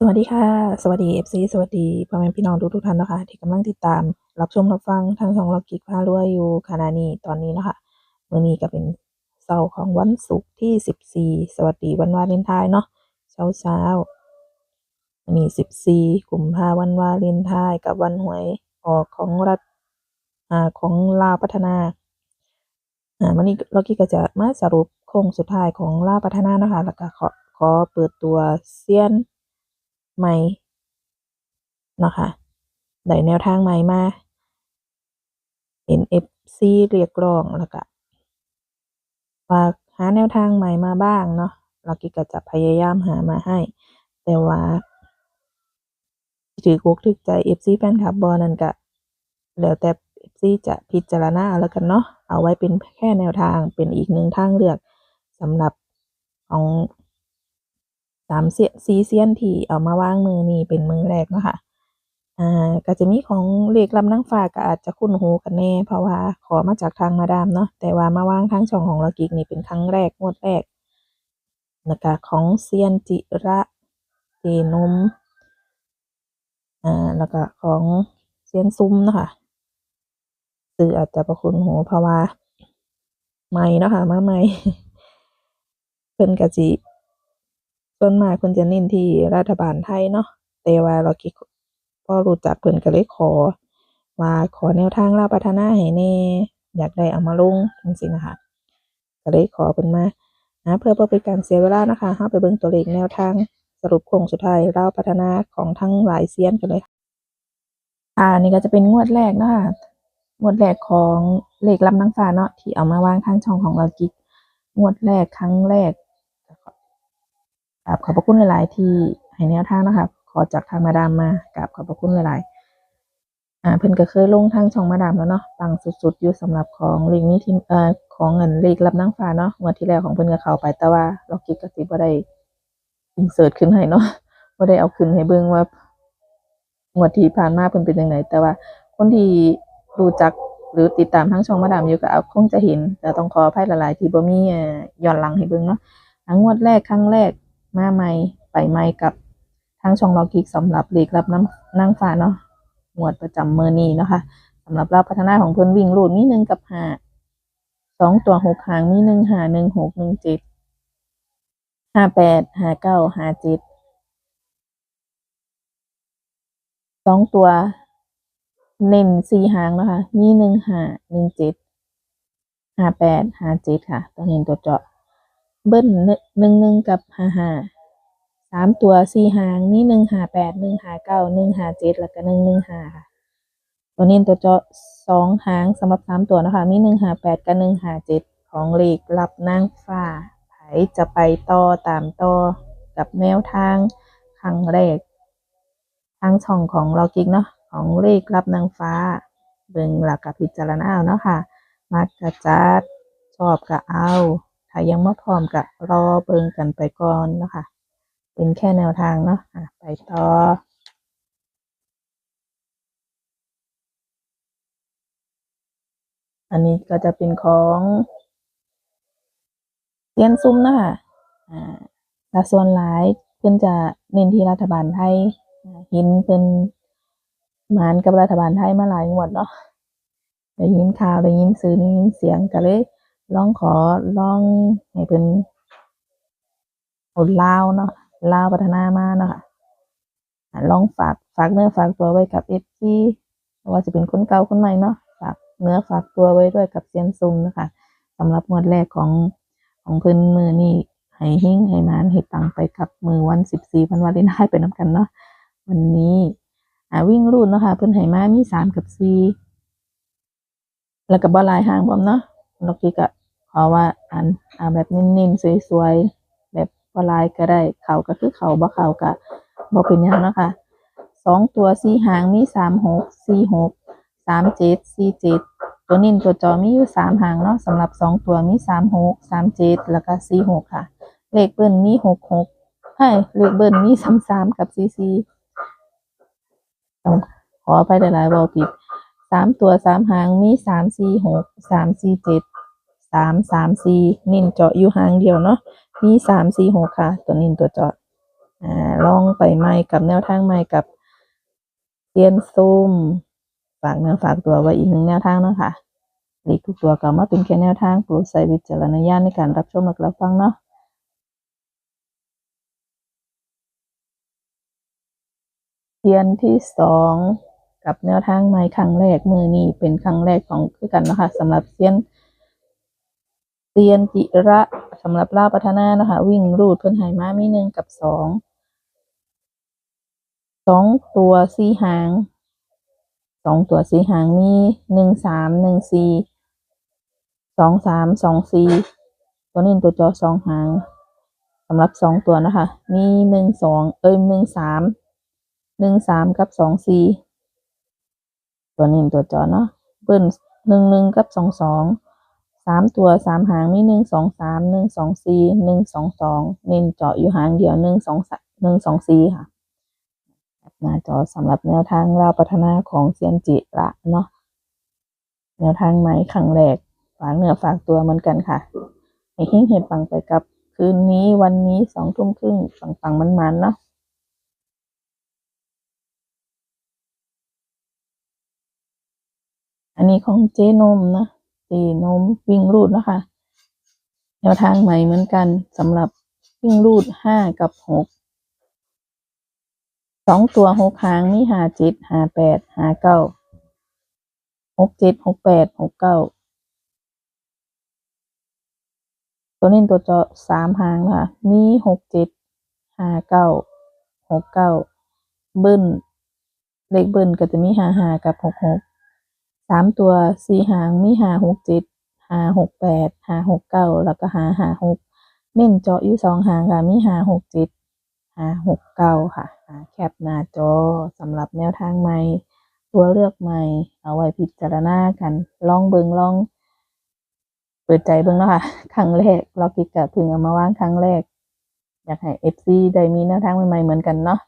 สวัสดีค่ะ สวัสดี FC สวัสดีพ่อแม่พี่น้องทุกๆท่านนะคะ ที่กำลังติดตามรับชมรับฟังทางช่องล็อกกิ๊กพารวยอยู่ขณะนี้ตอนนี้นะคะเมื้อนี้ก็เป็นเช้าของวันศุกร์ที่14สวัสดีวันวาเลนไทน์เนาะเช้าๆวันนี้14กุมภาพันธ์วันวาเลนไทน์กับวันหวยออกของรัฐอ่าของลาวพัฒนาอ่าวันนี้ล็อกกี้ก็จะมาสรุปโค้งสุดท้ายของลาวพัฒนานะคะแล้วก็ขอขอเปิดตัวเซียน ใหม่นะคะได้แนวทางใหม่มา NFC เรียกร้องแล้วก็ฝาหาแนวทางใหม่มาบ้างเนาะล็อกกี้ก็จะพยายามหามาให้ แต่ว่าถือกอกถูกใจ FC แฟนคลับบ่นั่นก็แล้วแต่ FC จะพิจารณาอาแล้วกันเนาะเอาไว้เป็นแค่แนวทางเป็นอีกหนึ่งทางเลือกสำหรับของ สามเซียนสี่เซียนที่เอามาวางมือนี้เป็นมือแรกเนาะค่ะอ่าก็จะมีของเลขลำนางฟ้าก็อาจจะคุ้นหูกันแน่ เพราะว่าขอมาจากทางมาดามเนาะแต่ว่ามาวางทางช่องของเรากิกนี่เป็นครั้งแรกงวดแรกแล้วก็ของเซียนจิระเจนมอ่าแล้วก็ของเซียนซุ้มนะคะสื่ออาจจะประคุณหูเพราะว่าไม่เนาะค่ะมาใหม่เพิ่นก็สิ ส่วนมากเพิ่นจะเน้นที่รัฐบาลไทยเนาะแต่ว่าเราคิดพอรู้จักเพิ่นก็เลยขอว่าขอแนวทางเลาพัฒนาให้แน่อยากได้เอามาลงจังซี่นะคะก็เลยขอเพิ่นมานะเพื่อบ่เป็นการเสียเวลานะคะเราไปเบิ่งตัวเลขแนวทางสรุปโค้งสุดท้ายเลาพัฒนาของทั้งหลายเซียนกันเลยอ่านี่ก็จะเป็นงวดแรกนะคะงวดแรกของเลขลำนางฟ้าเนาะที่เอามาวางข้างช่องของเรากิกงวดแรกครั้งแรก กราบขอบพระคุณหลาย ๆ ที่ให้แนวทางนะคะขอจากทางมาดามมากราบขอบพระคุณหลาย ๆ อ่าเพิ่นก็เคยลงทางช่องมาดามแล้วเนาะปังสุด ๆ อยู่สำหรับของเลขนี้ที่เอ่อของเงินเลขลำนางฟ้าเนาะงวดที่แล้วของเพิ่นก็เข้าไปแต่ว่าเรากิกก็สิบ่ได้อินเสิร์ตขึ้นให้เนาะบ่ได้เอาขึ้นให้เบิ่งว่างวดที่ผ่านมาเพิ่นเป็นจังไดแต่ว่าคนที่รู้จักหรือติดตามทั้งช่องมาดามอยู่ก็เอาคงจะเห็น แต่ต้องขออภัยหลาย ๆ ที่บ่มีย้อนหลังให้เบิ่งเนาะทั้งงวดแรกครั้งแรก มาใหม่ไปใหม่กับทางช่องล็อกกิกสำหรับเลขรับน้ำนางฟ้าเนาะงวดประจำมื้อนี้เนาะค่ะสำหรับเราพัฒนาของเพิ่อนวิ่งรูดมี1กับ5สองตัวหกหางมี1 5 1 6 1 7 5 8 5 9 5 7สองตัวเน้นสี่หางนะคะ มีหนึ่งหาหนึ่งเจ็ดห้าแปดห้าเจ็ดค่ะ ตัวเน้นตัวเจาะ เบิ้ลหนึ่งหนึ่งกับห้าห้าสามตัวสี่หางมีหนึ่งหาแปดหนึ่งหาเก้าหนึ่งหาเจ็ดแล้วก็หนึ่งหนึ่งหาค่ะ ตัวเน้ตัวเจาะสองหางสำหรับสามตัวนะคะมีหนึ่งหาแปดกับหนึ่งหาเจ็ดของเลขรับนางฟ้าไผจะไปต่อตามต่อกับแนวทางครั้งแรกทางช่องของเรากิกเนาะของเลขรับนางฟ้า เบิ่งหลักกับพิจารณาเอาเนาะค่ะ มักกะจัดชอบกะเอา ถ้ายังไม่พร้อมกะรอเบิงกันไปก่อนนะคะเป็นแค่แนวทางเนาะะไปต่ออันนี้ก็จะเป็นของเซียนซุ้มนะคะอ่าแต่ส่วนหลายเพิ่อนจะเน้นที่รัฐบาลไทยห็นเพิ่นหมานกับรัฐบาลไทยมาหลายงวดเนาะได้ยินข่าวได้ยินสื่อได้ยินเสียงก็เลย ลองขอลองให้เพิ่นเอาลาวเนาะลาวพัฒนามาเนาะค่ะอ่าลองฝากฝากเนื้อฝากตัวไว้กับ FC ไม่ว่าจะเป็นคนเก่าคนใหม่เนาะฝากเนื้อฝากตัวไว้ด้วยกับเซียนซุมนะคะสำหรับงวดแรกของของเพิ่นมือนี่ให้หิ้งให้มานให้ตังไปกับมือวัน14วันวาเลนไทน์ไปนํกันเนาะวันนี้อ่าวิ่งรูดเนาะค่ะเพิ่นให้มามีสามกับสี่แล้วก็บ่หลายหางพร้อมเนาะล็อกกี้ ก็ขอว่าอันอ่าแบบนิ่มๆสวยๆแบบบ่หลายก็ได้เขาก็คือเขาบ่เขาก็บ่เป็นยังนะคะสองตัวสี่หางมีสามหกสี่หกสามเจ็ดสี่เจ็ดตัวนิ่มตัวจอมีอยู่สามหางเนาะสำหรับสองตัวมีสามหกสามเจ็ดแล้วก็สี่หกค่ะ เลขเบิ้ลมีหกหกให้เลขเบิ้ลมีสามสามกับสี่สี่ต้องขอไปหลายๆบอผิดสามตัวสามหางมีสามสี่หกสามสี่เจ็ด สามสามสี่นิ่นเจาะอยู่หางเดียวเนาะมีสามสี่หกค่ะ ตัวนิ่นตัวเจาะอ่าลองไปใหม่กับแนวทางใหม่กับเซียนซุ่มฝากเนื้อฝากตัวไว้อีกหนึ่งแนวทางเนาะคะหลีกทุกตัวก็มาเป็นแค่แนวทางโปรดใช้วิจารณญาณในการรับชมและรับฟังเนาะเซียนที่สองกับแนวทางใหม่ครั้งแรกมือนี้เป็นครั้งแรกของคือกันนะคะสำหรับเซียน เซียนจิระสำหรับล่าพัฒนานะคะ วิ่งรูดเพิ่นไหมามีหนึ่งกับสองสองตัวสี่หางสองตัวสี่หางมีหนึ่งสามหนึ่งสี่สองสามสองสี่ตัวนี้ตัวจอสองหางสำหรับสองตัวนะคะ มีหนึ่งสองเอ้ยหนึ่งสามหนึ่งสามกับสองสี่ตัวนี้ตัวจอเนาะเบิ้ลหนึ่งหนึ่งกับสองสอง สามตัวสามหางมีหนึ่งสองสามหนึ่งสองสี่หนึ่งสองสองเน้นเจาะอยู่หางเดียวหนึ่งสองหนึ่งสองสี่ค่ะหน้าจอสำหรับแนวทางเราพัฒนาของเซียนจิละเนาะแนวทางใหม่ครั้งแรกฝากเนื้อฝากตัวเหมือนกันค่ะให้เฮงเห็นปังไปกับคืนนี้วันนี้สองทุ่มครึ่งปังปังมันมันๆเนาะอันนี้ของเจนมนะ ตีนมวิ่งรูดนะคะแนวทางใหม่เหมือนกันสำหรับวิ่งรูดห้ากับหกสองตัวหกหางมีหาเจ็ดหาแปดหาเก้าหกเจ็ดหกแปดหกเก้าตัวนี้ตัวจาะสามหางนะคะมีหกเจ็ดหาเก้าหกเก้าเบิ้ลเลขเบิ้ลก็จะมีหาหากับหกหก สามตัวสี่หางมีหาหกเจ็ดหาหกแปดหาหกเก้าแล้วก็หาหาหกเน้นเจาะอยู่สองหางค่ะมีหาหกเจ็ดหาหกเก้าค่ะอ่าแคปหน้าจอสำหรับแนวทางใหม่ ตัวเลือกใหม่ เอาไว้พิจารณากัน ลองเบิงลอง เปิดใจเบิงเนาะค่ะ ครั้งแรกเรากิกะพึงเอามาวางครั้งแรก อยากให้เอฟซีได้มีแนวทางใหม่ๆเหมือนกันเนาะ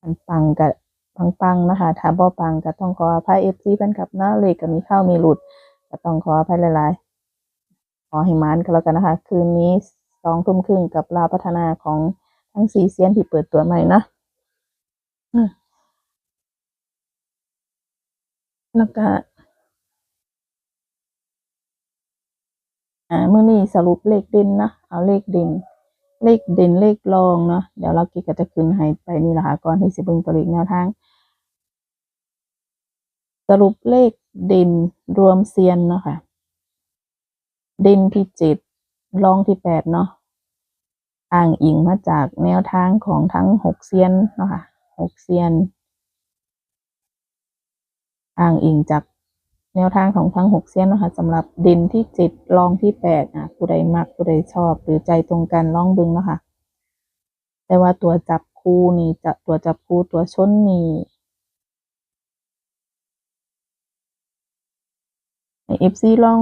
ปังปังกับ ปังปังๆนะคะถ้าบ่ปังก็ต้องขออภัยเอฟซีแฟนคลับนาะเลขก็มีเข้ามีหลุดก็ต้องขออภัยหลายๆขอให้มานกันแล้วกันนะคะ คืนนี้สองทุ่มครึ่งกับลาพัฒนาของทั้งซีเซียนที่เปิดตัวใหม่นะแล้วก็อ่ามื่อนี้สรุปเลขด่นนะเอาเลขด่น เลขเด่นเลขรองเนาะเดี๋ยวเรากิ๊ก็จะขึ้นให้ไปนี่แหละค่ะก่อนที่สิบิ่งตัวเลขแนวทาง สรุปเลขเด่นรวมเซียนเนาะค่ะเด่นที่เจ็ดรองที่แปดเนาะอ้างอิงมาจากแนวทางของทั้งหกเซียนเนาะค่ะหกเซียน อ้างอิงจาก แนวทางของทั้งหกเซียนนะคะสำหรับเด่นที่เจ็ดรองที่แปดอะผู้ใดมักผู้ใดชอบ หรือใจตรงกันลองบึงเนาะคะแต่ว่าตัวจับคู่นี่จะตัวจับคู่ตัวชนนี่เอฟซีลอง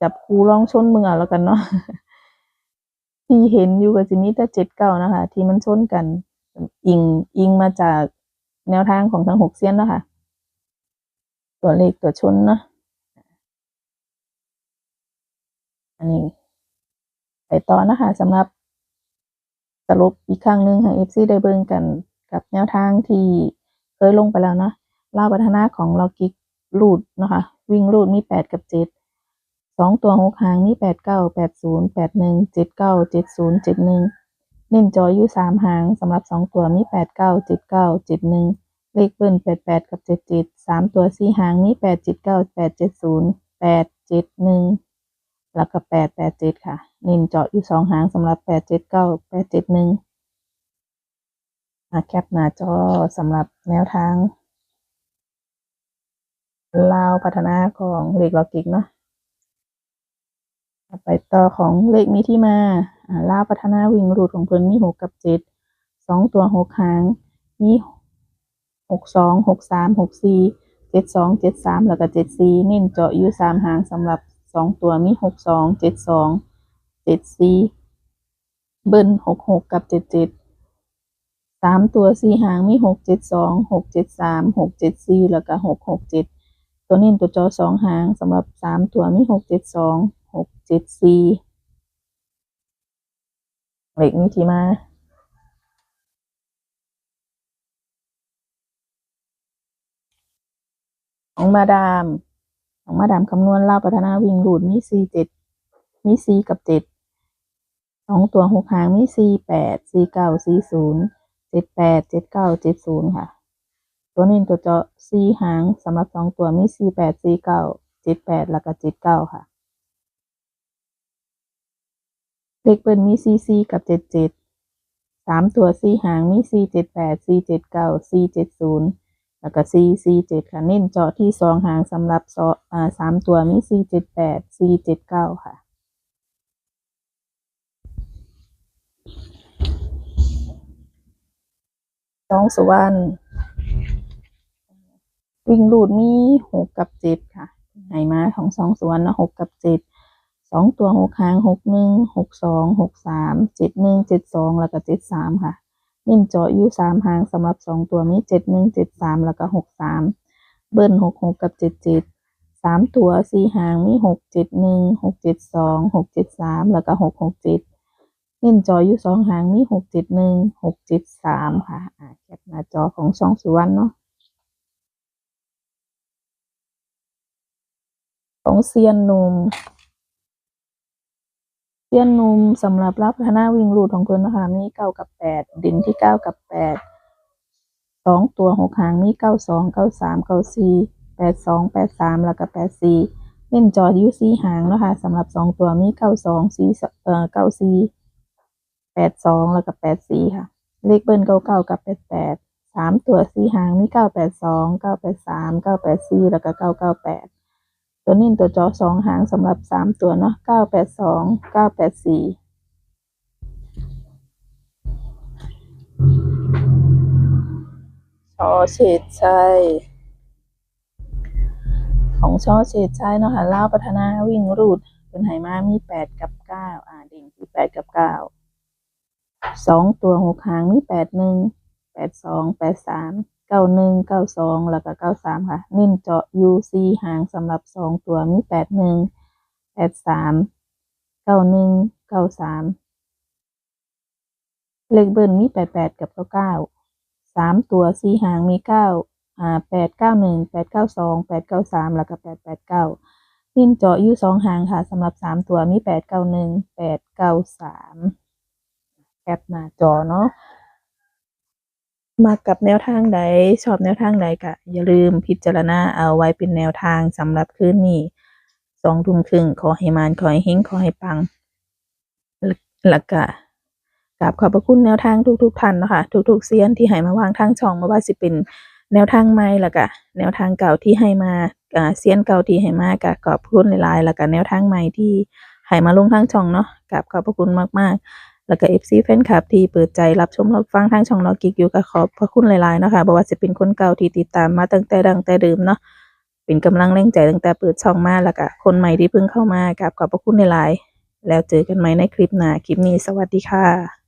จับคู่ลองชนมึงเอาแล้วกันเนาะที่เห็นอยู่ก็จะมีแต่เจ็ดเก้านะคะ ที่มันชนกัน อิงอิงมาจากแนวทางของทั้งหกเซียนนะคะ ตัวเลขตัวชนนะอันนี้ไปต่อนะคะสำหรับสรุปอีกครั้งหนึ่งให้ FC ได้เบิ่งกันกับแนวทางที่เคยลงไปแล้วนะล่าวพัฒนาของเรากิกรูดนะคะ วิ่งรูดมีแปดกับเจ็ดสองตัวหกหางมีแปดเก้าแปดศูนย์แปดหนึ่งเจ็ดเก้าเจ็ดศูนย์เจ็ดหนึ่งเน้นจอยอยู่สามหางสำหรับสองตัวมีแปดเก้า เลขเบิ้ลแปดแปดกับเจ็ดเจ็ดสามตัวสี่หางมีแปดเจ็ดเก้าแปดเจ็ดศูนย์แปดเจ็ดหนึ่งแล้วก็แปดแปดเจ็ดค่ะเน้นเจาะอยู่สองหางสำหรับแปดเจ็ดเก้าแปดเจ็ดหนึ่งแคปหน้าจอสำหรับแนวทางลาวพัฒนาของเลขลอกิกเนาะไปต่อของเลขมีที่มาอ่าลาวพัฒนาวิ่งรูดของเพิ่นมีหกกับเจ็ดสองตัวหกหางมีห หกสองหกสามหกสี่เจ็ดสองเจ็ดสามแล้วก็เจ็ดสี่เน้นเจาะอยู่สามหางสำหรับสองตัวมีหกสองเจ็ดสองเจ็ดสี่เบิ้ลหกหกกับเจ็ดเจ็ดสามตัวสี่หางมีหกเจ็ดสองหกเจ็ดสามหกเจ็ดสี่แล้วก็หกหกเจ็ดตัวเนี้ตัวจอสองหางสำหรับสามตัวมีหกเจ็ดสองหกเจ็ดสี่เลขมีที่มา ของมาดาม ของมาดามคำนวณเล่าพัฒนาวิ่งรูดมีสี่เจ็ดมีสี่กับเจ็ดสองตัวหกหางมีสี่แปดสี่เก้าสี่ศูนย์เจ็ดแปดเจ็ดเก้าเจ็ดศูนย์ค่ะ ตัวนี้ตัวเจาะสี่หางสำหรับสองตัวมีสี่แปดสี่เก้าเจ็ดแปดแล้วก็เจ็ดเก้าค่ะเลขเบิ้ลมีสี่สี่กับเจ็ดเจ็ดสามตัวสี่หางมีสี่เจ็ดแปดสี่เจ็ดเก้าสี่เจ็ดศูนย์ แล้วก็สี่สี่เจ็ดค่ะ เน้นเจาะที่สองหางสำหรับซออ่าสามตัวมีสี่เจ็ดแปดสี่เจ็ดเก้าค่ะสองสุวรรณวิ่งรูดมีหกกับเจ็ดค่ะไหนมาของสองสุวรรณนะหกกับเจ็ดสองตัวหกหางหกหนึ่งหกสองหกสามเจ็ดหนึ่งเจ็ดสองแล้วก็เจ็ดสามค่ะ นิ่มเจาะอยู่สามหางสำหรับสองตัวมีเจ็ดหนึ่งเจ็ดสามแล้วก็หกสามเบิ้ลหกหกกับเจ็ดเจ็ดสามตัวสี่หางมีหกเจ็ดหนึ่งหกเจ็ดสองหกเจ็ดสามแล้วก็หกหกเจ็ดเล่นจออยู่สองหางมีหกเจ็ดหนึ่งหกเจ็ดสามค่ะอ่าแคปหน้าจอของสองสุวรรณเนาะของเซียนนุ่ม เซียนนุมสำหรับรับพัฒนาวิ่งรูดของเพิ่นนะคะมีเก้ากับแปดดินที่เก้ากับแปดสองตัวหกหางมีเก้าสองเก้าสามเก้าสี่แปดสองแปดสามแล้วก็แปดสี่เล่นจออยู่สี่หางนะคะสำหรับสองตัวมีเก้าสองสี่เอ่อเก้าสี่แปดสองแล้วก็แปดสี่ค่ะ เลขเบิ้ลเก้าเก้ากับแปดแปดสามตัวสี่หางมีเก้าแปดสองเก้าแปดสามเก้าแปดสี่แล้วก็เก้าเก้าแปด ตัวนี้ตัวจอสองหางสำหรับสามตัวเนาะเก้าแปดสองเก้าแปดสี่ชอเฉดชัยของชอเฉดชัยเนาะค่ะเล่าพัฒนาวิ่งรูดเป็นไหมามีแปดกับเก้าอ่าดิ่งที่แปดกับเก้าสองตัวหกหางมีแปดหนึ่งแปดสองแปดสาม เก้าหนึ่งเก้าสองแล้วก็เก้าสามค่ะเน้นเจาะยูซีหางสำหรับสองตัวมีแปดหนึ่งแปดสามเก้าหนึ่งเก้าสามเลขเบิ้ลมีแปดแปดกับเก้าเก้าสามตัวสี่หางมีเก้าอ่าแปดเก้าหนึ่งแปดเก้าสองแปดเก้าสามแล้วก็แปดแปดเก้านิ่นเจาะยูสองหางค่ะสำหรับสามตัวมีแปดเก้าหนึ่งแปดเก้าสามแคปหน้าจอเนาะ มากับแนวทางใดชอบแนวทางใดก็อย่าลืมพิจารณาเอาไว้เป็นแนวทางสำหรับคืนนี้สองทุ่มครึ่งขอให้มานขอให้เฮงขอให้ปังแล้วแล้วก็กราบขอบพระคุณแนวทางทุกๆท่านเนาะคะทุกๆเซียนที่ให้มาวางทางช่องม่ว่าสิเป็นแนวทางใหม่ล้วก็แนวทางเก่าที่ให้มาเซียนเก่าที่ให้มาก็ขอบคุณหลายๆล้วก็แนวทางใหม่ที่ให้มาลงทางช่องเนาะกราบขอบพระคุณมากๆ แล้วก็ FC แฟนคลับที่เปิดใจรับชมรับฟังทางช่องนอกิกอยู่ก็ขอบพระคุณหลายๆนะคะบ่ว่าจะเป็นคนเก่าที่ติดตามมาตั้งแต่ดังแต่เดิมเนาะเป็นกำลังแรงใจตั้งแต่เปิดช่องมาแล้วก็คนใหม่ที่เพิ่งเข้ามากับขอบพระคุณหลายๆแล้วเจอกันใหม่ในคลิปหน้าคลิปนี้สวัสดีค่ะ